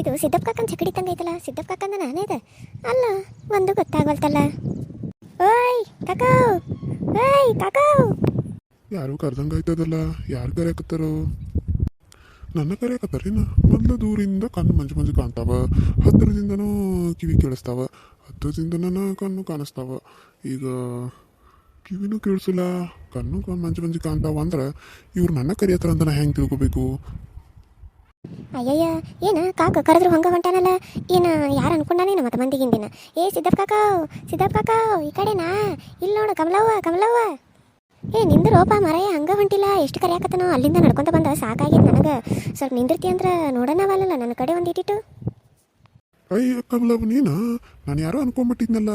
ಇದು ಸಿದ್ದಪ್ಪ ಕಾಕನ್ ಚಕಡಿ ತಂಗ ಐತಲ್ಲ, ಸಿದ್ದಪ್ಪ ಕಾಕಂದ ನಾನೇ ಇದೆ ಅಲ್ಲ, ಒಂದು ಗೊತ್ತಾಗಲ್ತಲ್ಲ ಓಯ್, ಕಾಕೋ ಓಯ್, ಕಾಕೋ. ಯಾರು ಕರ್ದಂಗ ಆಯ್ತದಲ್ಲ, ಯಾರು ಕರೆಯಕತ್ತಾರೋ ನನ್ನ ಕರೆಯಕತ್ತಾರೇನ ಮೊದಲು ದೂರಿಂದ ಕಣ್ಣು ಮಂಜು ಮಂಜು ಕಾಣ್ತಾವ. ಹತ್ತಿರದಿಂದನೂ ಕಿವಿ ಕೇಳಿಸ್ತಾವ. ಹತ್ತಿರದಿಂದನ ಕಣ್ಣು ಕಾಣಿಸ್ತಾವ. ಈಗ ಕಿವಿನೂ ಕೇಳಿಸಲ್ಲ, ಕಣ್ಣು ಮಂಜು ಮಂಜು ಕಾಣ್ತಾವ ಅಂದ್ರೆ ಇವ್ರು ನನ್ನ ಕರೆಯತ್ತಾರ ಅಂತ ನಾ ಹೆಂಗೆ ತಿಳ್ಕೊಬೇಕು? ಅಯ್ಯಯ್ಯ, ಏನು? ಕಾಕ ಕರೆದ್ರು ಹಂಗ ಹೊಂಟಾನಲ್ಲ. ಏನ, ಯಾರು ಅನ್ಕೊಂಡಾನೇನು ಮತ್ತೆ ಮಂದಿಗಿಂದಿನ ಏ, ಸಿದ್ದಪ್ಪ ಕಾಕಾವ್ ಸಿದ್ದಪ್ಪ ಕಾಕಾವ್ ಈ ಕಡೆನಾ? ಇಲ್ಲಿ ನೋಡು, ಕಮಲವ್ವ ಕಮಲವ್ವ. ಏ ನಿಂದ್ರೋಪ ಮರಯ್ಯ ಹಂಗ ಹೊಂಟಿಲ್ಲ. ಎಷ್ಟು ಕರೆಯಾಕತ್ತನೋ, ಅಲ್ಲಿಂದ ನಡ್ಕೊಂತ ಬಂದ ಸಾಕಾಗೈತೆ ನನಗೆ. ಸ್ವಲ್ಪ ನಿಂದಿರ್ತಿ ಅಂದ್ರೆ ನೋಡೋಣವಲ್ಲ ನನ್ನ ಕಡೆ ಒಂದು ಇಟ್ಟಿಟ್ಟು. ಅಯ್ಯ ಕಮಲವ್ ನೀನು? ನಾನು ಯಾರೋ ಅನ್ಕೊಂಡ್ಬಿಟ್ಟಿದ್ನಲ್ಲ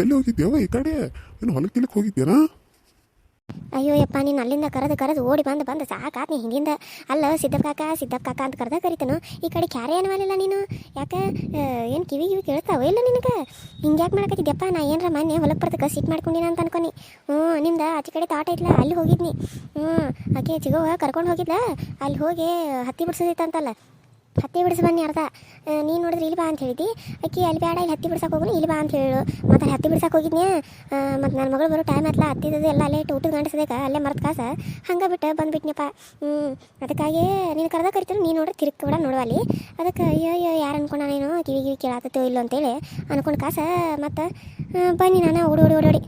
ಎಲ್ಲಿ ಹೋಗಿದ್ದೇವ ಈ ಕಡೆ? ಏನು ಹೊಲಕ್ಕೆ ಹೋಗಿದ್ದೇನಾ ಅಯ್ಯೋ ಯಪ್ಪ, ನೀನು ಅಲ್ಲಿಂದ ಕರೆದು ಕರೆದು ಓಡಿ ಬಂದು ಬಂದು ಸಾಕಾತ್ ನೀ ಹಿಂದಿಂದ. ಅಲ್ಲ, ಸಿದ್ದಪ್ಪ ಕಾಕ ಸಿದ್ದಪ್ಪ ಕಾಕ ಅಂತ ಕರೆದ ಕರಿತನು. ಈ ಕಡೆ ಕ್ಯಾರೆ ಏನವಲ್ಲ ನೀನು? ಯಾಕೆ? ಏನು ಕಿವಿ ಕಿವಿ ಕೇಳ್ತಾವ ಇಲ್ಲ ನಿನಗೆ? ಹಿಂಗೆ ಯಾಕೆ ಮಾಡಕತ್ತಿದ್ಯಪ್ಪ? ನಾ ಏನರ ಮೊನ್ನೆ ಹೊಲಕ್ಕೆ ಬರ್ತಕ್ಕ ಸಿಟ್ ಮಾಡ್ಕೊಂಡಿನ ಅಂತ ಅನ್ಕೊನಿ ಹ್ಞೂ, ನಿಮ್ದು ಆಚೆ ಕಡೆ ತೋಟ ಐತ್ಲ, ಅಲ್ಲಿ ಹೋಗಿದ್ನಿ. ಹ್ಞೂ, ಆಕೆ ಚಿಗೋವ ಕರ್ಕೊಂಡು ಹೋಗಿದ್ಲ? ಅಲ್ಲಿ ಹೋಗಿ ಹತ್ತಿ ಬಿಡ್ಸೋದಿತ್ತಂತಲ್ಲ. ಹತ್ತಿ ಬಿಡಿಸಿ ಬನ್ನಿ ಅರ್ಧ. ನೀನು ನೋಡಿದ್ರೆ ಇಲ್ಲಿ ಬಾ ಅಂತ ಹೇಳಿದ್ದಿ. ಅಕ್ಕಿ ಅಲ್ಲಿ ಬೇಡ, ಇಲ್ಲಿ ಹತ್ತಿ ಬಿಡ್ಸಕ್ಕೆ ಹೋಗೋಣ ಇಲ್ಲಿ ಬಾ ಅಂತ ಹೇಳು. ಮತ್ತೆ ಹತ್ತಿ ಬಿಡ್ಸಕ್ಕೆ ಹೋಗಿದ್ನ್ಯಾ? ಮತ್ತು ನನ್ನ ಮಗಳು ಬರೋ ಟೈಮ್ ಆತ್ಲ ಹತ್ತಿದ್ದು ಎಲ್ಲ ಅಲ್ಲೇ ಊಟದ ಗಂಟಸದೇಕ ಅಲ್ಲೇ ಮರ್ತ ಕಾಸ. ಹಂಗೆ ಬಿಟ್ಟು ಬಂದುಬಿಟ್ನಪ್ಪ ಹ್ಞೂ ಅದಕ್ಕಾಗಿ ನೀನು ಕರೆದ ಕರಿತೀನಿ ನೀನು ನೋಡ್ರಿ ತಿರುಗಿ ಕೂಡ ನೋಡುವಲ್ಲಿ ಅದಕ್ಕೆ, ಅಯ್ಯೋ ಅಯ್ಯೋ, ಯಾರು ಅನ್ಕೊಂಡ ನೀನು? ಕಿವಿ ಕಿವಿ ಕೇಳಾತತ್ತೋ ಇಲ್ಲೋ ಅಂತೇಳಿ ಅನ್ಕೊಂಡು ಕಾಸ. ಮತ್ತು ಬನ್ನಿ ನಾನು ಓಡಿ ಓಡಿ ಓಡಿ.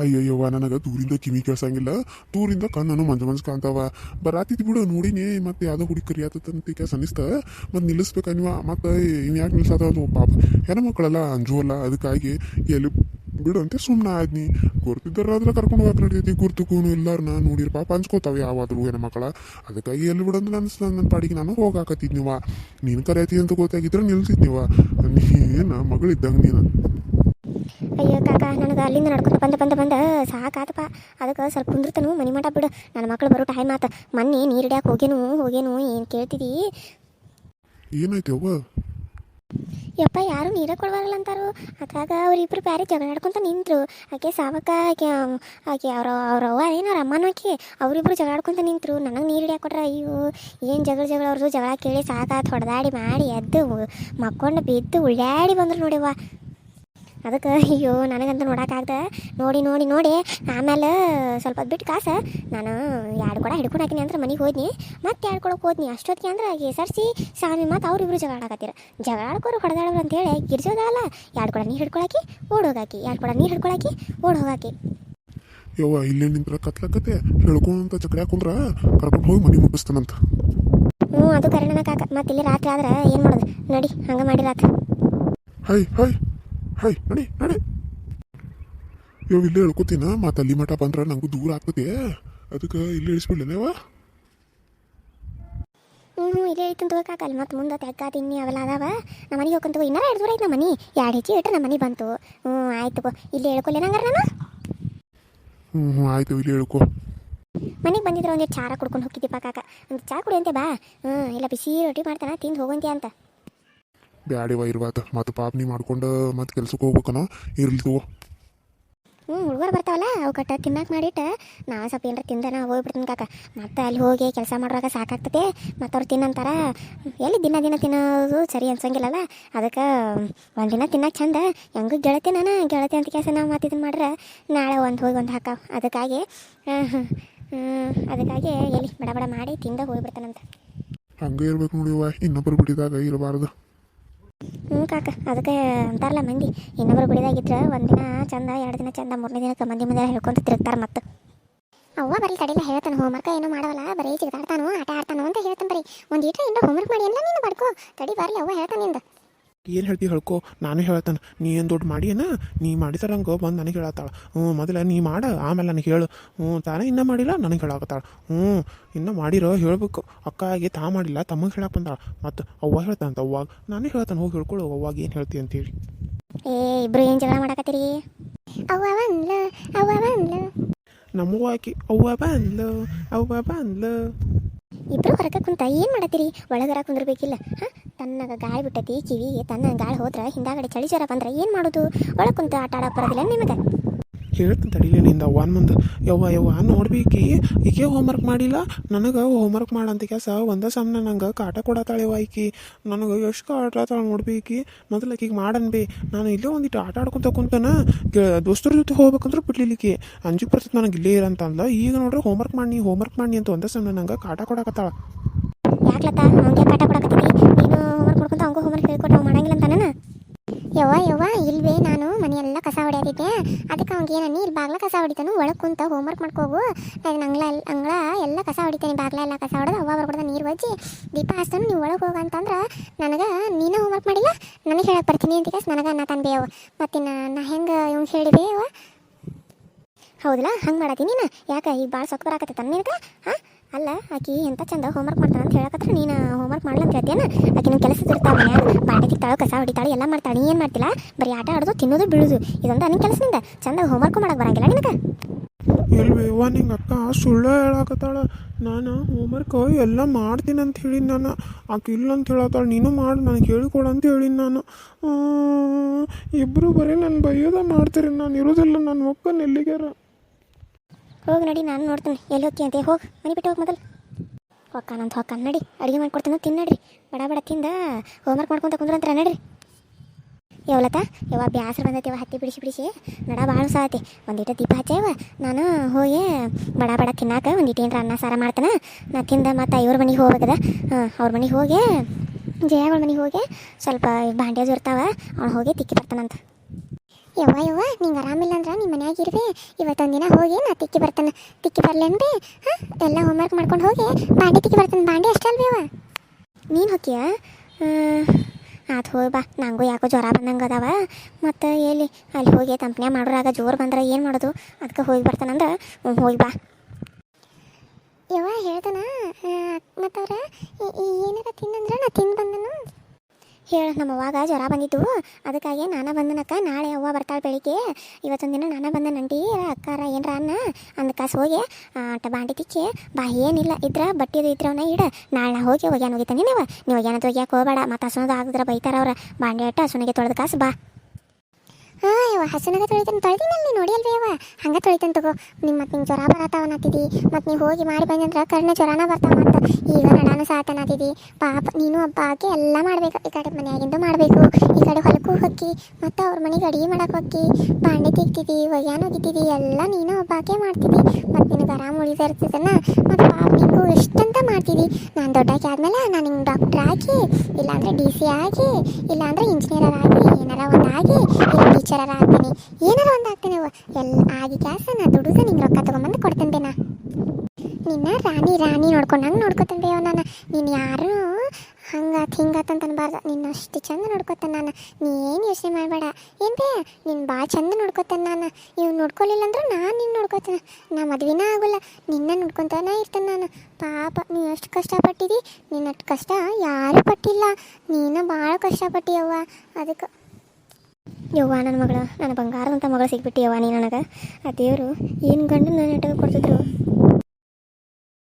ಅಯ್ಯಯ್ಯವ್ವ, ನನಗೆ ದೂರಿಂದ ಕಿವಿ ಕೇಳ್ಸಂಗಿಲ್ಲ. ದೂರಿಂದ ಕಣ್ಣನು ಮಂಜು ಮಂಜು ಕಾಣ್ತಾವ. ಬರಾತಿದ್ ಬಿಡು ನೋಡಿನಿ, ಮತ್ತೆ ಯಾವುದೋ ಹುಡುಗಿ ಕರಿಯಾತಂತ ಕೆಲಸ ಅನಿಸ್ತ ಮತ್ತೆ ನಿಲ್ಲಿಸ್ಬೇಕ ನೀವ ಮತ್ತೆ ಇನ್ ಯಾಕೆ ನಿಲ್ಸದ ಅದು ಪಾಪ. ಹೆಣ್ಮಕ್ಳೆಲ್ಲ ಅಂಜುವಲ್ಲ ಅದಕ್ಕಾಗಿ ಎಲ್ಲಿ ಬಿಡು ಅಂತ ಸುಮ್ಮನೆ ಆದ್ನಿ. ಗುರ್ತಿದ್ದಾರಾದ್ರೆ ಕರ್ಕೊಂಡು ಹೋಗಕ್ಕೆ ನಡೀತೈತಿ ಎಲ್ಲಾರು ನಾನು ನೋಡಿರ್ ಪಾಪ ಹಂಚ್ಕೋತಾವ ಯಾವಾದ್ರು ಮಕ್ಕಳ ಅದಕ್ಕಾಗಿ ಎಲ್ಲಿ ಬಿಡು ಅಂತ ನನ್ನ ಪಾಡಿಗೆ ನಾನು ಹೋಗಾಕತ್ತಿದ್ನಿವ ನೀನು ಕರೆಯತಿ ಅಂತ ಗೊತ್ತಾಗಿದ್ರೆ ನಿಲ್ಸಿದ್ನಿವ ನೀನು ಮಗಳಿದ್ದಂಗೆ ನೀನು. ಅಲ್ಲಿಂದ ನಡ್ಕೊಂತ ಬಂದು ಬಂದು ಬಂದು. ಸಾಕಾತಪ್ಪ. ಅದಕ್ಕೆ ಸ್ವಲ್ಪ ಕುಂದ್ರತನು ಮನಿ ಮಾಡ ಬಿಡು. ನನ್ನ ಮಕ್ಕಳು ಬರೋ ಟೈಮ್ ಆತ. ಮೊನ್ನೆ ನೀರು ಹಿಡ್ಯಾಕೆ ಹೋಗೇನು ಹೋಗೇನು ಏನು ಕೇಳ್ತಿದಿ? ಏನಾಯ್ತು ಅವ್ವ ಯಪ್ಪ ಯಾರು ನೀರೇ ಕೊಡ್ಬಾರಲ್ಲ ಅಂತಾರು. ಅದ್ರಾಗ ಅವರಿಬ್ಬರು ಬ್ಯಾರೆ ಜಗಳ ಆಡ್ಕೊಂತ ನಿಂತರು. ಆಕೆ ಸಾವಕ ಆಕೆ ಆಕೆ ಅವ್ರ ಅವ್ರ ಅವ್ವ ಏನು ಅವ್ರ ಅಮ್ಮನೂ ಆಕೆ. ಅವ್ರಿಬ್ರು ಜಗಳ ಆಡ್ಕೊಂತ ನಿಂತ್ರು. ನನಗೆ ನೀರು ಹಿಡಿಯಾಕ ಕೊಟ್ರ ಅಯ್ಯೋ ಏನು ಜಗಳ ಜಗಳ. ಅವ್ರದ್ದು ಜಗಳ ಕೇಳಿ ಸಾಕಾತ್ ಹೊಡೆದಾಡಿ ಮಾಡಿ ಎದ್ದು ಮಕ್ಕೊಂಡು ಬಿದ್ದು ಉಳ್ಳಾಡಿ ಬಂದ್ರು ನೋಡಿವ್ವ ಅದಕ್ಕೆ ಅಯ್ಯೋ ನನಗಂತೂ ನೋಡೋಕ್ಕಾಗ್ದೆ ನೋಡಿ ನೋಡಿ ನೋಡಿ. ಆಮೇಲೆ ಸ್ವಲ್ಪ ಬಿಟ್ಟು ಕಾಸು. ನಾನು ಎರಡು ಕೊಡ ಹಿಡ್ಕೊಂಡು ಹಾಕಿನಿ ಅಂದ್ರೆ ಮನೆಗೆ ಹೋದ್ನಿ. ಮತ್ತೆ ಎರಡು ಕೊಡಕ್ಕೆ ಹೋದ್ನಿ. ಅಷ್ಟೊತ್ತಿಗೆ ಅಂದ್ರೆ ಎಸರ್ಸಿ ಸ್ವಾಮಿ ಮತ್ತು ಅವ್ರಿಬ್ರು ಜಗಳ ಆಡಕತ್ತೀರ. ಜಗಳ ಆಡ್ಕೋರು ಹೊಡೆದಾಡೋರು ಅಂತೇಳಿ ಗಿರ್ಜೋದಲ್ಲ ಎರಡು ಕೊಡ ನೀರು ಹಿಡ್ಕೊಳಕಿ ಓಡ್ ಹೋಗಾಕಿ. ಎರಡು ಕೊಡ ನೀರು ಹಿಡ್ಕೊಳಕಿ ಓಡ್ ಹೋಗಾಕಿ. ಯವ್ವ ಇಲ್ಲಿ ನಿಂತ್ರ ಕತ್ಲಕತೆ ಹೇಳ್ಕೊಂತ ಚಕ್ರ ಕುಂದ್ರ ಕರ್ಕೊಂಡು ಹೋಗಿ ಮನೆ ಮುಟ್ಟಿಸ್ತಾನಂತ ಹ್ಞೂ ಅದು ಕರೆನ ಕಾಕ. ಮತ್ತೆ ಇಲ್ಲಿ ರಾತ್ರಿ ಆದ್ರೆ ಏನು ಮಾಡೋದು? ನಡಿ ಹಂಗೆ ಮಾಡಿ ರಾತ್ರಿ. High high. ಹೈ ನಡಿ ನಡಿ. ಇವಾಗ ಇಲ್ಲೇ ಹೇಳ್ಕೊತೀನ? ಮತ್ತೆ ಅಲ್ಲಿ ಮಠ ಬಂದ್ರ ನಂಗೂ ದೂರ ಆಗ್ತದೆ. ಅದಕ್ಕೆ ಇಲ್ಲಿ ಇಳಿಸ್ಬಿಡ್ಲೇವ ಹ್ಞೂ ಇಲ್ಲೇ ಐತಂತ ತಗೋ ಕಾಕ ಮತ್ತೆ ಮುಂದೆ ತೆಗ್ಗ ತಿನ್ನಿ ಅವೆಲ್ಲ ಅದಾವ. ನಮ್ಮ ಮನೆಗೆ ಹೋಗ್ಕೊಂತ ಇನ್ನೂ ಎರಡು ದೂರ ಐತೆ ನಮ್ಮ ಮನೆ. ಎರಡು ಹೆಚ್ಚಿ ಇಟ್ಟರೆ ನಮ್ಮ ಮನೆ ಬಂತು. ಹ್ಞೂ ಆಯ್ತು ಇಲ್ಲೇ ಹೇಳ್ಕೊಲ್ಲೇನ ಹಂಗಾರೆ ನಾನು ಹ್ಞೂ ಹ್ಞೂ ಆಯ್ತು ಇಲ್ಲಿ ಹೇಳ್ಕೊ. ಮನೆಗೆ ಬಂದಿದ್ರೆ ಒಂದು ಚಾರ ಕುಡ್ಕೊಂಡು ಹೋಗಿದ್ದೀಪ ಕಾಕ. ಒಂದು ಚಾ ಕುಡಿಯಂತೆ ಬಾ. ಹ್ಞೂ ಇಲ್ಲ ಬಿಸಿ ರೊಟ್ಟಿ ಮಾಡ್ತಾನ ತಿಂದು ಹೋಗಂತೆ ಅಂತ. ಬ್ಯಾಡಿವ ಇರ್ವಾತ. ಮತ್ತು ಪಾಪ್ನಿ ನೀ ಮಾಡ್ಕೊಂಡು ಮತ್ತು ಕೆಲ್ಸಕ್ಕೆ ಹೋಗ್ಬೇಕನ? ಇರ್ಲಿ ತಗೋ. ಹ್ಞೂ ಹುಡುಗರು ಬರ್ತಾವಲ್ಲ ಅವು ಕಟ್ಟ ತಿನ್ನಕ್ಕೆ ಮಾಡಿಟ್ಟು. ನಾ ಸ್ವಲ್ಪ ಏನಾರ ತಿಂದನ ಹೋಗ್ಬಿಡ್ತೀನಿ ಕಾಕ. ಮತ್ತೆ ಅಲ್ಲಿ ಹೋಗಿ ಕೆಲಸ ಮಾಡುವಾಗ ಸಾಕಾಗ್ತದೆ ಮತ್ತು ಅವ್ರು ತಿನ್ನಂತಾರ. ಎಲ್ಲಿ ದಿನ ದಿನ ತಿನ್ನೋದು ಸರಿ ಅನ್ಸಂಗಿಲ್ಲಲ್ಲ? ಅದಕ್ಕೆ ಒಂದಿನ ತಿನ್ನಕ್ಕೆ ಚಂದ. ಹೆಂಗೂ ಗೆಳತಿ ನಾನು ಗೆಳತಿ ಅಂತ ಕೆಲಸ ನಾವು ಮತ್ತೆ ಇದನ್ನು ಮಾಡ್ರೆ. ನಾಳೆ ಒಂದು ಹೋಗಿ ಒಂದು ಹಾಕ. ಅದಕ್ಕಾಗಿ ಅದಕ್ಕಾಗಿ ಎಲ್ಲಿ ಬಡ ಬಡ ಮಾಡಿ ತಿಂದ ಹೋಗ್ಬಿಡ್ತಾನಂತ. ಹಂಗೆ ಇರ್ಬೇಕು ನೋಡಿವ ಇನ್ನೊಬ್ಬರು ಬಿಡಿದಾಗ ಇರಬಾರ್ದು. ಹ್ಞೂ ಕಾಕ, ಅದಕ್ಕೆ ಅಂತಾರಲ್ಲ ಮಂದಿ. ಇನ್ನೊಬ್ರು ಬಿಡಿದಾಗಿದ್ರೆ ಒಂದಿನ ಚಂದ, ಎರಡು ದಿನ ಚಂದ, ಮೂರನೇ ದಿನಕ್ಕೆ ಮಂದಿ ಮುಂದೆ ಹೇಳ್ಕೊಂತ ತಿರುಗ್ತಾರೆ ಮತ್ತೆ. ಅವ್ವ ಬರೀ ಕಡೆಲ್ಲ ಹೇಳ್ತಾನೆ ಹೋಮ್ವರ್ಕ್ ಏನೋ ಮಾಡೋಲ್ಲ ಬರೀ ಜಿಗಿದಾಡ್ತಾನೋ, ಆಟ ಆಡ್ತಾನೋ ಅಂತ ಹೇಳ್ತಾನೆ ಬರೀ. ಒಂದು ಈಟ್ರೆ ಇನ್ನೂ ಹೋಮ್ವರ್ಕ್ ಮಾಡಿ ಎಲ್ಲ ನೀನು ಬಡ್ಕೋ ತಡಿ ಬರಲಿ ಅವ್ವ ಹೇಳ್ತಾನೆ ನಿಂದ. ಏನು ಹೇಳ್ತಿ ಹೇಳ್ಕೊ? ನಾನು ಹೇಳ್ತಾನೆ. ನೀ ಏನು ದೊಡ್ಡ ಮಾಡಿಯೇನ ನೀ ಮಾಡಿದಾರಂಗೆ ಬಂದು ನನಗೆ ಹೇಳತ್ತಾಳ. ಹ್ಞೂ ಮೊದಲ ನೀ ಮಾಡ ಆಮೇಲೆ ನನಗೆ ಹೇಳು. ಹ್ಞೂ ತಾನೇ ಇನ್ನೂ ಮಾಡಿಲ್ಲ ನನಗೆ ಹೇಳಾಕತ್ತಾಳ. ಹ್ಞೂ ಇನ್ನೂ ಮಾಡಿರೋ ಹೇಳ್ಬೇಕು. ಅಕ್ಕ ಆಗಿ ತಾ ಮಾಡಿಲ್ಲ ತಮ್ಮಗೆ ಹೇಳಕ್ಕೆ ಬಂದಾಳ. ಮತ್ತು ಅವ್ವ ಹೇಳ್ತಾನಂತ ಅವ್ವಾಗ. ನಾನೇ ಹೇಳ್ತಾನೆ ಹೋಗಿ ಹೇಳ್ಕೊಳು ಅವ್ವಾಗ ಏನು ಹೇಳ್ತಿ ಅಂತೇಳಿ. ಏ ಇಬ್ರು ಏನು ಜಗಳ ಮಾಡಕತ್ತೀರಿ? ಅವ್ವ ಬಂದ್ಲು ಅವ್ವ ಬಂದ್ಲು. ನಮ್ಮವ್ವ ಆಕಿ ಅವ್ವ ಬಂದ್ಲು ಅವ್ವ ಬಂದ್ಲು. ಇಬ್ರು ಹೊರಗೆ ಕುಂತ ಏನು ಮಾಡತ್ತೀರಿ? ಒಳಗರ ಕುಂದಿರ್ಬೇಕಿಲ್ಲ. ಹಾಂ? ತನ್ನಗ ಗಾಳಿ ಬಿಟ್ಟತಿ, ಕಿವಿಗೆ ತನ್ನ ಗಾಳಿ ಹೋದ್ರೆ ಹಿಂದಾಗಡೆ ಚಳಿ ಜ್ವರ ಬಂದ್ರೆ ಏನು ಮಾಡೋದು? ಒಳಗೆ ಕುಂತ ಆಟ ಆಡೋಕೆ ಬರೋದಿಲ್ಲ ನಿಮಗೆ. ಹೇಳ್ತೀನಿ ತಡಿಲಿ ನಿಂದ ಒನ್ ಮಂತ್ ಯವ್ವ ಯವ್ವ ನೋಡ್ಬೇಕಿ ಈಕೆ ಹೋಮ್ವರ್ಕ್ ಮಾಡಿಲ್ಲ? ನನಗೆ ಹೋಮ್ವರ್ಕ್ ಮಾಡಂತ ಕೆಲಸ, ಒಂದೇ ಸಮನ ನಂಗೆ ಕಾಟ ಕೊಡತ್ತಾಳೆವ ಈಕಿ. ನನಗೆ ಎಷ್ಟು ಕಾಟ ನೋಡ್ಬೇಕಿ? ಮೊದಲು ಮಾಡನ್ ಬೇ. ನಾನು ಇಲ್ಲೇ ಒಂದಿಟ್ಟು ಆಟ ಆಡ್ಕೊಂತ ಕುಂತಾನ. ದೋಸ್ತರ ಜೊತೆ ಹೋಗ್ಬೇಕಂದ್ರೆ ಬಿಡ್ಲಿಕ್ಕೆ ಅಂಜು ಬರ್ತದೆ ನನಗೆ ಇಲ್ಲೇ ಇರಂತ ಅಂದ ಈಗ ನೋಡ್ರಿ ಹೋಮ್ವರ್ಕ್ ಮಾಡಿ ಹೋಮ್ವರ್ಕ್ ಮಾಡಿ ಅಂತ ಒಂದೇ ಸಮನ ನಂಗೆ ಕಾಟ ಕೊಡಕತ್ತಾಳ. ಅವ್ನಿಗೆ ಕಾಟ ಕೊಡಕತ್ತೀನಿ ನೀನು ಹೋಮ್ವರ್ಕ್ ಮಾಡ್ಕೊಂತ ಅವ್ನಿಗೂ ಹೋಮ್ವರ್ಕ್ ಹೇಳ್ಕೊಟ್ಟು ಅವ್ನು ಮಾಡಂಗಿಲ್ಲ ಅಂತಾನ ಯವ್ವ ಯವ್ವ, ಇಲ್ವೇ, ನಾನು ಮನೆಯೆಲ್ಲ ಕಸ ಹೊಡೆಯದಿದ್ದೆ. ಅದಕ್ಕೆ ಅವ್ನಿಗೆ ಏನನ್ನಿ ಇಲ್ಲಿ ಬಾಗ್ಲ ಕಸ ಹೊಡಿತಾನು, ಒಳಗೆ ಕುಂತ ಹೋಮ್ವರ್ಕ್ ಮಾಡ್ಕೋಗು ನಾನು ಅಂಗ್ಳ, ಅಂಗಳ ಎಲ್ಲ ಕಸ ಹೊಡಿತೇನೆ, ಬಾಗ್ಲ ಎಲ್ಲ ಕಸ ಹೊಡೆದು ಅವ್ವ ಬರ್ಬಿಡ್ದ ನೀರು ಬಜ್ಜಿ ದೀಪ ಹಚ್ತಾನು ನೀವು ಒಳಗೆ ಹೋಗ ಅಂತಂದ್ರೆ ನನಗೆ ನೀನು ಹೋಮ್ವರ್ಕ್ ಮಾಡಿಲ್ಲ, ನನಗೆ ಹೇಳಕ್ಕೆ ಬರ್ತೀನಿ ಅಂತ ನನಗೆ ನಾ ತಂದೆ ಅವ ಮತ್ತೆ ನಾ ಹೆಂಗೆ ಇವ್ನು ಹೇಳಿದೆ ಅವ ಹೌದಲ್ಲ ಹಂಗೆ ಮಾಡತ್ತೀನಿ ನೀನು? ಯಾಕೆ ಈಗ ಭಾಳ ಸೊಕ್ಕ ಬರಾಕತ್ತೆ ನಿನಗೆ? ಹಾಂ? ಅಲ್ಲ, ಆಕಿ ಎಂತ ಚಂದ ಹೋಮ್ವರ್ಕ್ ಮಾಡ್ತಾಳೆ ಅಂತ ಹೇಳಕತ್ರ ನೀನು ಹೋಮ್ವರ್ಕ್ ಮಾಡ್ಲಂತ ಹೇಳ್ತೇನೆ ಆಕಿ ಆಕಿನ ಕೆಲಸ ಇರ್ತಾಳೆ ಪಾಟಿ ತಿಕ್ತಾಳು ಕಸ ಹೊಡಿತಾಳೆ, ಎಲ್ಲ ಮಾಡ್ತಾಳೆ, ನೀ ಏನು ಮಾಡ್ತಿಲ್ಲ? ಬರೀ ಆಟ ಆಡೋದು, ತಿನ್ನೋದು, ಬೀಳೋದು. ಇದೊಂದು ನಿನ್ನ ಕೆಲಸದಿಂದ ಚಂದ ಹೋಮ್ವರ್ಕ್ ಮಾಡಕ್ಕೆ ಬರಂಗಿಲ್ಲ ನಿನಗೆ? ಎಲ್ವೇ ನಿಂಗ ಅಕ್ಕ ಸುಳ್ಳು ಹೇಳಕತ್ತಾಳ. ನಾನು ಹೋಮ್ವರ್ಕ್ ಎಲ್ಲ ಮಾಡ್ತೀನಿ ಅಂತ ಹೇಳಿದ್ದು ನಾನು. ಆಕೆ ಇಲ್ಲ ಅಂತ ಹೇಳತ್ತಾಳೆ ನೀನು ಮಾಡು, ನನಗೆ ಹೇಳಿಕೊಡ ಅಂತ ಹೇಳಿನಿ ನಾನು. ಇಬ್ಬರು ಬರೀ ನಾನು ಬೈಯೋದ ಮಾಡ್ತೀರಿ, ನಾನು ಇರೋದಿಲ್ಲ, ನಾನು ಒಕ್ಕನ್ ಎಲ್ಲಿಗ್ಯಾರ ಹೋಗಿ ನಡಿ, ನಾನು ನೋಡ್ತೀನಿ. ಎಲ್ಲಿ ಹೋಗ್ತಿ ಅಂತ? ಹೋಗಿ, ಮನೆ ಬಿಟ್ಟು ಹೋಗಿ ಮೊದಲು. ಹೊಕ್ಕಾನಂತ ಹೊಕ್ಕಾನ. ನಡಿ, ಅಡುಗೆ ಮಾಡ್ಕೊಡ್ತೀನಿ ತಿನ್ನಡ್ರಿ ಬಡ ಬಡ ತಿಂದ ಹೋಮ್ವರ್ಕ್ ಮಾಡ್ಕೊಂತ ಕುಂದ್ರಂತ್ರ ನಡ್ರಿ. ಯಾವಲತ್ತ ಯಾವ ಬ್ಯಾಸರ ಬಂದೈತಿ ಯಾವ ಹತ್ತಿ ಬಿಡಿಸಿ ಬಿಡಿಸಿ. ನಡ ಭಾಳ ಸಾತಿ ಒಂದಿಟ ದೀಪ ಹಚ್ಚೇವ ನಾನು ಹೋಗಿ ಬಡ ಬಡ ತಿನ್ನಾಕ ಒಂದಿಟ್ಟು ಏನರ ಅನ್ನ, ಸಾರ ಮಾಡ್ತಾನೆ. ನಾ ತಿಂದ ಮತ್ತು ಇವ್ರ ಮನೆಗೆ ಹೋಗ್ಬೇಕದ. ಅವ್ರ ಮನೆಗೆ ಹೋಗಿ ಜಯಗಳ ಮನೆಗೆ ಹೋಗಿ ಸ್ವಲ್ಪ ಭಾಂಡ್ಯಾಜು ಇರ್ತಾವ, ಅವ್ನು ಹೋಗಿ ತಿಕ್ಕಿ ಬರ್ತಾನಂತ. ಯವ್ವ ಯವ್ವ ನಿಂಗೆ ಆರಾಮಿಲ್ಲ ಅಂದ್ರೆ ನಿಮ್ಮ ಮನ್ಯಾಗ ಇರ್ಬೇ ಇವತ್ತೊಂದು ದಿನ ಹೋಗಿ ನಾ ತಿಕ್ಕಿ ಬರ್ತಾನೆ. ತಿಕ್ಕಿ ಬರ್ಲೇನ್ಬೇ ಹಾಂ? ಎಲ್ಲ ಹೋಮ್ವರ್ಕ್ ಮಾಡ್ಕೊಂಡು ಹೋಗಿ ಬಾಂಡೆ ತಿಕ್ಕಿ ಬರ್ತಾನೆ. ಬಾಂಡೆ ಅಷ್ಟಲ್ವೇ ಅವ ನೀನು ಹೋಗಿಯ ಆತು ಹೋಗಿ ಬಾ. ನಂಗೂ ಯಾಕೋ ಜ್ವರ ಬಂದಂಗೆ ಅದಾವ. ಮತ್ತು ಎಲ್ಲಿ? ಅಲ್ಲಿ ಹೋಗಿ ತಂಪನ್ಯಾಗ ಮಾಡೋರಾಗ ಜೋರು ಬಂದ್ರೆ ಏನು ಮಾಡೋದು? ಅದಕ್ಕೆ ಹೋಗಿ ಬರ್ತಾನಂದ್ರೆ ಹೋಗಿ ಬಾ. ಯವ್ವ, ಹೇಳ್ತಾನ? ಮತ್ತವ್ರ ಏನಾರ ತಿನ್ನಂದ್ರೆ ನಾ ತಿಂದು ಬಂದನು. ಹೇಳ, ನಮ್ಮ ಅವ್ವಾಗ ಜ್ವರ ಬಂದಿತ್ತು. ಅದಕ್ಕಾಗಿ ನಾನು ಬಂದನಕ್ಕ, ನಾಳೆ ಅವ್ವ ಬರ್ತಾಳೆ ಬೆಳಿಗ್ಗೆ. ಇವತ್ತೊಂದು ದಿನ ನಾನು ಬಂದ ನಂಟಿ, ಅಕ್ಕಾರ ಏನರ ಅನ್ನ ಅಂದಕಾಸ ಹೋಗಿ ಆಟ ಬಾಂಡಿ ತಿಕ್ಕಿ, ಬಾ, ಏನಿಲ್ಲ ಇದ್ರ ಬಟ್ಟಿದು ಇದ್ರವನ್ನ ಇಡ. ನಾಳೆ ಹೋಗಿ ಹೋಗ್ಯಾನ ಒಗಿತಾನೆ ನೀವು? ನೀವು ಏನಂತ ಹೋಗ್ಯಾಕ ಹೋಗಬೇಡ, ಮತ್ತು ಹಸುನದು ಆಗಿದ್ರೆ ಬೈತಾರ ಅವ್ರ. ಬಾಂಡೆ ಅಟ್ಟ ಹಸುನಿಗೆ ತೊಳೆದ ಕಾಸು ಬಾ. ಹಾಂ ಯವ್ವ ಹಸುನಾಗ ತೊಳಿತಾನೆ, ತೊಳ್ದಿನಲ್ಲಿ ನೋಡಿ ಅಲ್ವೇ ಯವ್ವ ಹಂಗೆ ತೊಳಿತೇನೆ ತಗೋ. ನಿಮ್ಮ ಮತ್ತೆ ನಿಂಗೆ ಜ್ವರ ಬರತ್ತಾವ ಅನ್ನತ್ತಿದಿ ಮತ್ತು ನೀವು ಹೋಗಿ ಮಾಡಿ ಬಂದಂದ್ರೆ ಕರ್ಣ ಜ್ವರನ ಬರ್ತಾವ ಮತ್ತು ಈಗ ನಡಾನು ಸಾತನತ್ತಿದಿ ಪಾಪ, ನೀನು ಹಬ್ಬ ಹಾಕಿ ಎಲ್ಲ ಮಾಡ್ಬೇಕು. ಈ ಕಡೆ ಮನೆಯಾಗಿಂದು ಮಾಡಬೇಕು. ಈ ಕಡೆ ಹೊಲಕ್ಕೂ ಹೊಕ್ಕಿ, ಮತ್ತು ಅವ್ರ ಮನೆಗೆ ಅಡುಗೆ ಮಾಡಕ್ಕೆ ಹೊಕ್ಕಿ. ಬಾಂಡೆ ತಿಕ್ತಿದಿ ಒಯ್ಯಾನ ಒಗಿತಿದಿ, ಎಲ್ಲ ನೀನು ಹಬ್ಬ ಹಾಕೇ ಮಾಡ್ತಿದ್ದಿ ನಿನಗೆ ಆರಾಮ ಉಳಿತಾ ಇರ್ತಿದ್ದಲ್ಲ ಮತ್ತು ಪಾಪ ನಿಂಗೂ ಎಷ್ಟಂತ ಮಾಡ್ತಿದ್ದಿ ನಾನು ದೊಡ್ಡಾಕಿ ಆದಮೇಲೆ ನಾನು ಹಿಂಗೆ ಡಾಕ್ಟರ್ ಆಗಿ, ಇಲ್ಲಾಂದರೆ ಡಿ ಸಿ ಆಗಿ, ಇಲ್ಲಾಂದರೆ ಇಂಜಿನಿಯರ್ ಆಗಿ, ಏನಾರ ಒಂದು ಆಗಿ, ಇಲ್ಲ ಟೀಚರರ ಆಗ್ತೀನಿ. ಏನಾರ ಒಂದು ಆಗ್ತೀನಿ ಎಲ್ಲ ಆಗಿ ಕ್ಯಾಸ ನಾನು ದುಡಿದು ನಿಂಗೆ ರೊಕ್ಕ ತೊಗೊಂಬಂದು ಕೊಡ್ತೇನೆ ನಾ ನಿನ್ನ ರಾಣಿ ರಾಣಿ ನೋಡ್ಕೊತೇನೆ ಬೇವ ನಾನು. ನೀನು ಯಾರು? ಹಂಗಾತ್ ಹಿಂಗಾತ್ ಅಂತ ಅನ್ಬಾರ್ದು. ನಿನ್ನ ಅಷ್ಟು ಚಂದ ನೋಡ್ಕೊತೇನೆ ನಾನು. ನೀ ಏನು ಯೋಚನೆ ಮಾಡಬೇಡ. ಏನು ಬೇ? ನಿನ್ನ ಭಾಳ ಚಂದ ನೋಡ್ಕೋತಾನೆ ನಾನು. ನೀವು ನೋಡ್ಕೊಳ್ಳಿಲ್ಲ ಅಂದ್ರೆ ನಾನು ನಿನ್ನ ನೋಡ್ಕೊತೇನೆ. ನಾ ಮದುವೆನ ಆಗೋಲ್ಲ. ನಿನ್ನ ನೋಡ್ಕೊತಾನೆ ಇರ್ತೇನೆ ನಾನು. ಪಾಪ ನೀನು ಎಷ್ಟು ಕಷ್ಟಪಟ್ಟಿದ್ದಿ ನಿನ್ನ ಅಷ್ಟು ಕಷ್ಟ ಯಾರೂ ಪಟ್ಟಿಲ್ಲ. ನೀನು ಭಾಳ ಕಷ್ಟಪಟ್ಟಿಯವ್ವ ಅದಕ್ಕೆ ಯವ್ವ ನನ್ನ ಮಗಳು. ನನ್ನ ಬಂಗಾರದಂಥ ಮಗಳು ಸಿಗ್ಬಿಟ್ಟು ಯವ್ವ ನೀ ನನಗೆ. ಆ ದೇವರು ಏನು ಗಂಡು ನನ್ನ ಕೊಡ್ತಿದ್ರು?